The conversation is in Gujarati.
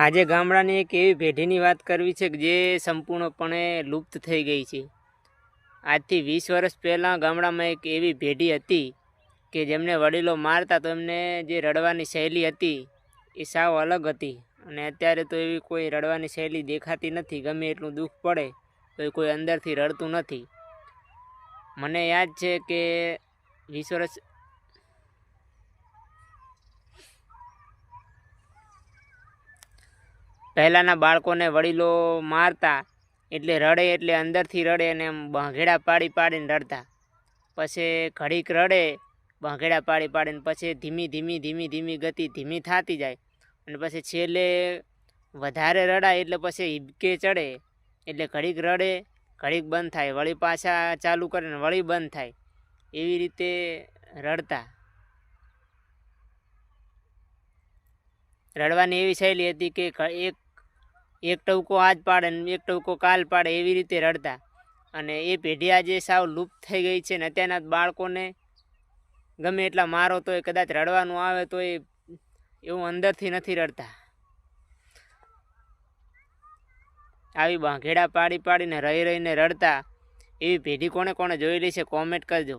આજે ગામડાની એક એવી પેઢીની વાત કરવી છે કે જે સંપૂર્ણપણે લુપ્ત થઈ ગઈ છે. આજથી વીસ વર્ષ પહેલાં ગામડામાં એક એવી પેઢી હતી કે જેમને વડીલો મારતા તો એમને જે રડવાની શૈલી હતી એ સાવ અલગ હતી. અને અત્યારે તો એવી કોઈ રડવાની શૈલી દેખાતી નથી, ગમે એટલું દુઃખ પડે તો એ કોઈ અંદરથી રડતું નથી. મને યાદ છે કે વીસ વર્ષ પહેલાંના બાળકોને વડીલો મારતા એટલે રડે એટલે અંદરથી રડે અને એમ ભાંગેડા પાડી પાડીને રડતા. પછી ઘડીક રડે ભાંગેડા પાડી પાડીને પછી ધીમી ધીમી ધીમી ધીમી ગતિ ધીમી થતી જાય. અને પછી છેલ્લે વધારે રડાય એટલે પછી હિબકે ચડે. એટલે ઘડીક રડે, ઘડીક બંધ થાય. વળી પાછા ચાલુ કરે ને વળી બંધ થાય. એવી રીતે રડતા. રડવાની એવી શૈલી હતી કે એક એક ટવકો આજ પાડે ને એક ટવકો કાલ પાડે એવી રીતે રડતા. અને એ પેઢી આજે સાવ લુપ્ત થઈ ગઈ છે ને અત્યારના બાળકોને ગમે એટલા મારો તો એ કદાચ રડવાનું આવે તો એ એવું અંદરથી નથી રડતા. આવી બાંઘેડા પાડી પાડીને રહી રહીને રડતા એવી પેઢી કોણે કોણે જોયેલી છે? કોમેન્ટ કરજો.